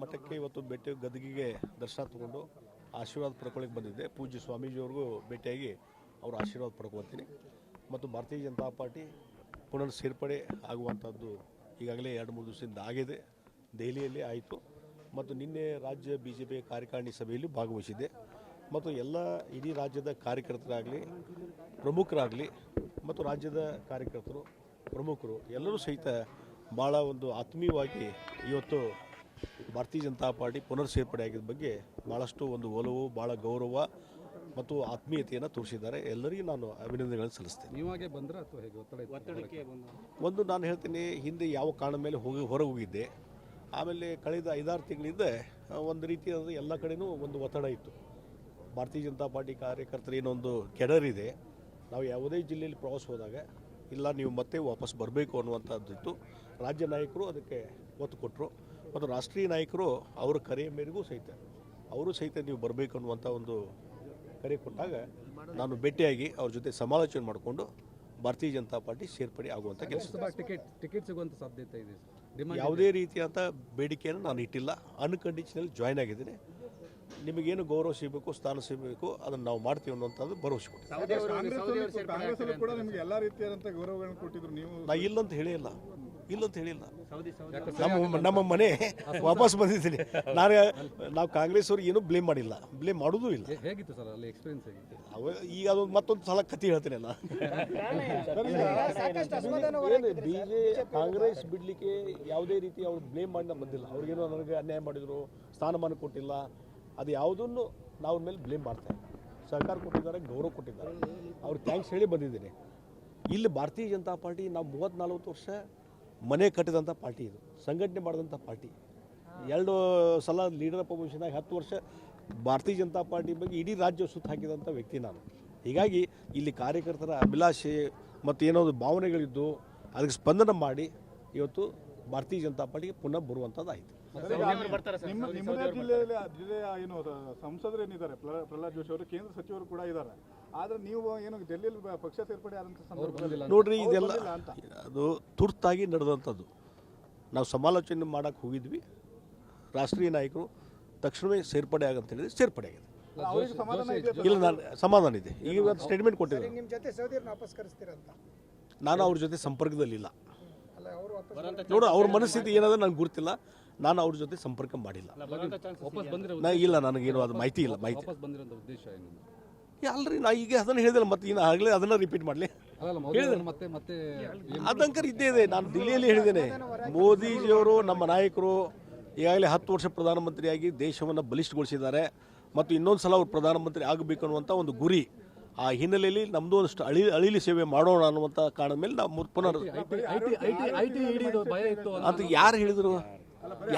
ಮಠಕ್ಕೆ ಇವತ್ತು ಭೇಟಿ ಗದಗಿಗೆ ದರ್ಶನ ತಗೊಂಡು ಆಶೀರ್ವಾದ ಪಡ್ಕೊಳ್ಳಿಕ್ಕೆ ಬಂದಿದ್ದೆ. ಪೂಜ್ಯ ಸ್ವಾಮೀಜಿಯವ್ರಿಗೂ ಭೇಟಿಯಾಗಿ ಅವ್ರ ಆಶೀರ್ವಾದ ಪಡ್ಕೊತೀನಿ ಮತ್ತು ಭಾರತೀಯ ಜನತಾ ಪಾರ್ಟಿ ಪುನರ್ ಸೇರ್ಪಡೆ ಆಗುವಂಥದ್ದು ಈಗಾಗಲೇ ಎರಡು ಮೂರು ದಿವಸದಿಂದ ಆಗಿದೆ. ದೆಹಲಿಯಲ್ಲಿ ಆಯಿತು. ಮತ್ತು ನಿನ್ನೆ ರಾಜ್ಯ ಬಿ ಜೆ ಪಿ ಕಾರ್ಯಕಾರಿಣಿ ಸಭೆಯಲ್ಲಿ ಭಾಗವಹಿಸಿದೆ ಮತ್ತು ಎಲ್ಲ ಇಡೀ ರಾಜ್ಯದ ಕಾರ್ಯಕರ್ತರಾಗಲಿ, ಪ್ರಮುಖರಾಗಲಿ, ಮತ್ತು ರಾಜ್ಯದ ಕಾರ್ಯಕರ್ತರು, ಪ್ರಮುಖರು ಎಲ್ಲರೂ ಸಹಿತ ಭಾಳ ಒಂದು ಆತ್ಮೀಯವಾಗಿ ಇವತ್ತು ಭಾರತೀಯ ಜನತಾ ಪಾರ್ಟಿ ಪುನರ್ ಸೇರ್ಪಡೆ ಆಗಿದ್ದ ಬಗ್ಗೆ ಭಾಳಷ್ಟು ಒಂದು ಒಲವು ಭಾಳ ಗೌರವ ಮತ್ತು ಆತ್ಮೀಯತೆಯನ್ನು ತೋರಿಸಿದ್ದಾರೆ. ಎಲ್ಲರಿಗೂ ನಾನು ಅಭಿನಂದನೆಗಳನ್ನು ಸಲ್ಲಿಸ್ತೇನೆ. ನೀವಾಗೆ ಬಂದ್ರೆ ಅಥವಾ ಹೇಗೆ ಒತ್ತಡ ಒತ್ತಡಕ್ಕೆ ಒಂದು ನಾನು ಹೇಳ್ತೀನಿ ಹಿಂದೆ ಯಾವ ಕಾರಣ ಮೇಲೆ ಹೋಗಿ ಹೊರಗೆ ಹೋಗಿದ್ದೆ ಆಮೇಲೆ ಕಳೆದ ಐದಾರು ತಿಂಗಳಿಂದ ಒಂದು ರೀತಿಯಾದ ಎಲ್ಲ ಕಡೆನೂ ಒಂದು ಒತ್ತಡ ಇತ್ತು. ಭಾರತೀಯ ಜನತಾ ಪಾರ್ಟಿ ಕಾರ್ಯಕರ್ತರ ಏನೊಂದು ಕೆಡರ್ ಇದೆ ನಾವು ಯಾವುದೇ ಜಿಲ್ಲೆಯಲ್ಲಿ ಪ್ರವಾಸ ಹೋದಾಗ ಇಲ್ಲ ನೀವು ಮತ್ತೆ ವಾಪಸ್ ಬರಬೇಕು ಅನ್ನುವಂಥದ್ದಿತ್ತು ರಾಜ್ಯ ನಾಯಕರು ಅದಕ್ಕೆ ಒತ್ತು ಕೊಟ್ಟರು ಮತ್ತು ರಾಷ್ಟ್ರೀಯ ನಾಯಕರು ಅವರ ಕರೆಯ ಮೇರೆಗೂ ಸಹಿತ ಅವರು ಸಹಿತ ನೀವು ಬರಬೇಕು ಅನ್ನುವಂಥ ಒಂದು ಕರೆ ಕೊಟ್ಟಾಗ ನಾನು ಭೇಟಿಯಾಗಿ ಅವ್ರ ಜೊತೆ ಸಮಾಲೋಚನೆ ಮಾಡಿಕೊಂಡು ಭಾರತೀಯ ಜನತಾ ಪಾರ್ಟಿ ಸೇರ್ಪಡೆ ಆಗುವಂಥ ಕೆಲಸ. ಟಿಕೆಟ್ ಟಿಕೆಟ್ ಸಿಗುವಂತ ಸಾಧ್ಯತೆ ಇದೆ ಸರ್. ಯಾವುದೇ ರೀತಿಯಾದ ಬೇಡಿಕೆಯನ್ನು ನಾನು ಇಟ್ಟಿಲ್ಲ. ಅನ್ಕಂಡೀಷನಲ್ಲಿ ಜಾಯ್ನ್ ಆಗಿದ್ದೀನಿ. ನಿಮಗೇನು ಗೌರವ ಸಿಗಬೇಕು ಸ್ಥಾನ ಸಿಗಬೇಕು ಅದನ್ನು ನಾವು ಮಾಡ್ತೀವಿ ಭರವಸೆ ಗೌರವಗಳನ್ನು ಕೊಟ್ಟಿದ್ರು ನೀವು. ನಾ ಇಲ್ಲಂತ ಹೇಳಿಲ್ಲ ಇಲ್ಲಂತ ಹೇಳಿಲ್ಲ. Saudi Saudi. ನಮ್ಮ ನಮ್ಮ ಮನೆ ವಾಪಸ್ ಬಂದಿದ್ದೀನಿ. ನಾನು ನಾವು ಕಾಂಗ್ರೆಸ್ ಅವ್ರಿಗೆ ಏನೂ ಬ್ಲೇಮ್ ಮಾಡಿಲ್ಲ. ಬ್ಲೇಮ್ ಮಾಡೋದೂ ಇಲ್ಲ. ಹೇಗಿತ್ತು ಸರ್ ಅಲ್ಲಿ ಎಕ್ಸ್ಪೀರಿಯನ್ಸ್ ಹೇಗಿತ್ತು? ಅವ ಈಗ ಅದೊಂದು ಮತ್ತೊಂದು ಸಲ ಕತೆ ಹೇಳ್ತೀನಿ ನಾನು. ಬಿ ಜೆ ಕಾಂಗ್ರೆಸ್ ಬಿಡಲಿಕ್ಕೆ ಯಾವುದೇ ರೀತಿ ಅವ್ರು ಬ್ಲೇಮ್ ಮಾಡಿ ನಾನು ಬಂದಿಲ್ಲ. ಅವ್ರಿಗೇನು ನನಗೆ ಅನ್ಯಾಯ ಮಾಡಿದ್ರು ಸ್ಥಾನಮಾನ ಕೊಟ್ಟಿಲ್ಲ. ಅದು ಯಾವುದನ್ನು ನಾವು ಮೇಲೆ ಬ್ಲೇಮ್ ಮಾಡ್ತಾ ಇಲ್ಲ. ಸರ್ಕಾರ ಕೊಟ್ಟಿದ್ದಾರೆ ಗೌರವ ಕೊಟ್ಟಿದ್ದಾರೆ. ಅವ್ರಿಗೆ ಥ್ಯಾಂಕ್ಸ್ ಹೇಳಿ ಬಂದಿದ್ದೀನಿ. ಇಲ್ಲಿ ಭಾರತೀಯ ಜನತಾ ಪಾರ್ಟಿ ನಾವು ಮೂವತ್ತು ನಲ್ವತ್ತು ವರ್ಷ ಮನೆ ಕಟ್ಟಿದಂಥ ಪಾರ್ಟಿ ಇದು ಸಂಘಟನೆ ಮಾಡಿದಂಥ ಪಾರ್ಟಿ. ಎರಡು ಸಲ ಲೀಡರ್ ಅಪೋಸಿಷನಾಗಿ ಹತ್ತು ವರ್ಷ ಭಾರತೀಯ ಜನತಾ ಪಾರ್ಟಿ ಬಗ್ಗೆ ಇಡೀ ರಾಜ್ಯ ಸುತ್ತ ಹಾಕಿದಂಥ ವ್ಯಕ್ತಿ ನಾನು. ಹೀಗಾಗಿ ಇಲ್ಲಿ ಕಾರ್ಯಕರ್ತರ ಅಭಿಲಾಷೆ ಮತ್ತು ಏನೋ ಒಂದು ಭಾವನೆಗಳಿದ್ದು ಅದಕ್ಕೆ ಸ್ಪಂದನ ಮಾಡಿ ಇವತ್ತು ಭಾರತೀಯ ಜನತಾ ಪಾರ್ಟಿಗೆ ಪುನಃ ಬರುವಂಥದ್ದಾಯಿತು ನಿಮ್ಮ ಜಿಲ್ಲೆಯಲ್ಲಿ ಜಿಲ್ಲೆಯ ಏನು ಸ- ಸಂಸದರು ಏನಿದ್ದಾರೆ ಪ್ರಹ್ಲಾದ್ ಪ್ರಹ್ಲಾದ್ ಜೋಶಿ ಅವರು ಕೇಂದ್ರ ಸಚಿವರು ಕೂಡ ಇದ್ದಾರೆ. ಆದ್ರೆ ನೀವು ಏನು ಡೆಲ್ಲಿಯಲ್ಲಿ ಪಕ್ಷ ಸೇರ್ಪಡೆ ಆದಂತ ಸಂದರ್ಭದಲ್ಲಿ ನೋಡ್ರಿ ಇದೆಲ್ಲ ಅದು ತುರ್ತಾಗಿ ನಡೆದಂಥದ್ದು. ನಾವು ಸಮಾಲೋಚನೆ ಮಾಡೋಕ್ಕೆ ಹೋಗಿದ್ವಿ. ರಾಷ್ಟ್ರೀಯ ನಾಯಕರು ತಕ್ಷಣವೇ ಸೇರ್ಪಡೆ ಆಗಂತ ಹೇಳಿದ್ರೆ ಸೇರ್ಪಡೆ ಆಗಿದೆ. ಇಲ್ಲ ನಾನು ಸಮಾಧಾನ ಇದೆ. ಈಗ ಸ್ಟೇಟ್ಮೆಂಟ್ ಕೊಟ್ಟಿದ್ದೆ ನಿಮ್ಮ ಜೊತೆ ಸೌದಿಯವ್ರನ್ನ ವಾಪಸ್ ಕರೆಸ್ತೀರಂತ ನಾನು ಅವ್ರ ಜೊತೆ ಸಂಪರ್ಕದಲ್ಲಿಲ್ಲ ಅಲ್ಲ ಅವರು ವಾಪಸ್ ಬರೋಂಥ ನೋಡು ಅವ್ರ ಮನಸ್ಥಿತಿ ಏನದ ನನಗೆ ಗೊತ್ತಿಲ್ಲ. ನಾನು ಅವ್ರ ಜೊತೆ ಸಂಪರ್ಕ ಮಾಡಿಲ್ಲ. ಇಲ್ಲ ನನಗೇನು ಅದು ಮಾಹಿತಿ ಇಲ್ಲ ಮಾಹಿತಿ. ಅಲ್ರಿ ನಾ ಈಗ ಅದನ್ನು ಹೇಳಿದಲ್ಲ ಮತ್ತೆ ಇನ್ನು ಆಗಲೇ ಅದನ್ನು ರಿಪೀಟ್ ಮಾಡಲಿ ಅದಂಕರ್ ಇದ್ದೇ ಇದೆ ನಾನು ದಿಲ್ಲಿಯಲ್ಲಿ ಹೇಳಿದ್ದೇನೆ ಮೋದಿಜಿಯವರು ನಮ್ಮ ನಾಯಕರು ಈಗಾಗಲೇ ಹತ್ತು ವರ್ಷ ಪ್ರಧಾನಮಂತ್ರಿಯಾಗಿ ದೇಶವನ್ನು ಬಲಿಷ್ಠಗೊಳಿಸಿದ್ದಾರೆ ಮತ್ತು ಇನ್ನೊಂದು ಸಲ ಅವರು ಪ್ರಧಾನಮಂತ್ರಿ ಆಗಬೇಕು ಅನ್ನುವಂಥ ಒಂದು ಗುರಿ ಆ ಹಿನ್ನೆಲೆಯಲ್ಲಿ ನಮ್ಮದು ಒಂದಷ್ಟು ಅಳಿ ಅಳಿಲಿ ಸೇವೆ ಮಾಡೋಣ ಅನ್ನುವಂಥ ಕಾರಣದ ಮೇಲೆ ನಾವು ಪುನರ್ ಅಂತ ಯಾರು ಹೇಳಿದರು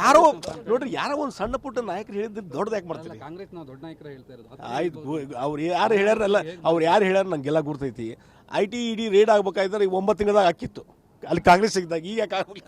ಯಾರೋ ನೋಡ್ರಿ ಯಾರೋ ಒಂದು ಸಣ್ಣ ಪುಟ್ಟ ನಾಯಕರು ಹೇಳಿದ್ದು ದೊಡ್ಡದು ಯಾಕೆ ಮಾಡ್ತೀರಿ? ಕಾಂಗ್ರೆಸ್ ನಾವು ದೊಡ್ಡ ನಾಯಕರ ಹೇಳ್ತಾ ಇರೋದು. ಆಯ್ತು ಅವ್ರು ಯಾರು ಹೇಳ್ಯಾರಲ್ಲ ಅವ್ರು ಯಾರು ಹೇಳ್ಯಾರ ನಂಗೆಲ್ಲ ಗುರ್ತೈತಿ. ಐ ಟಿ ಇಡಿ ರೇಡ್ ಆಗ್ಬೇಕಾಯ್ತಾರೆ ಈಗ ಒಂಬತ್ತು ತಿಂಗಳದಾಗ ಹಾಕಿತ್ತು. ಅಲ್ಲಿ ಕಾಂಗ್ರೆಸ್ ಸಿಗ್ದಾಗ ಈಗ ಯಾಕೆ ಆಗಲ್ಲ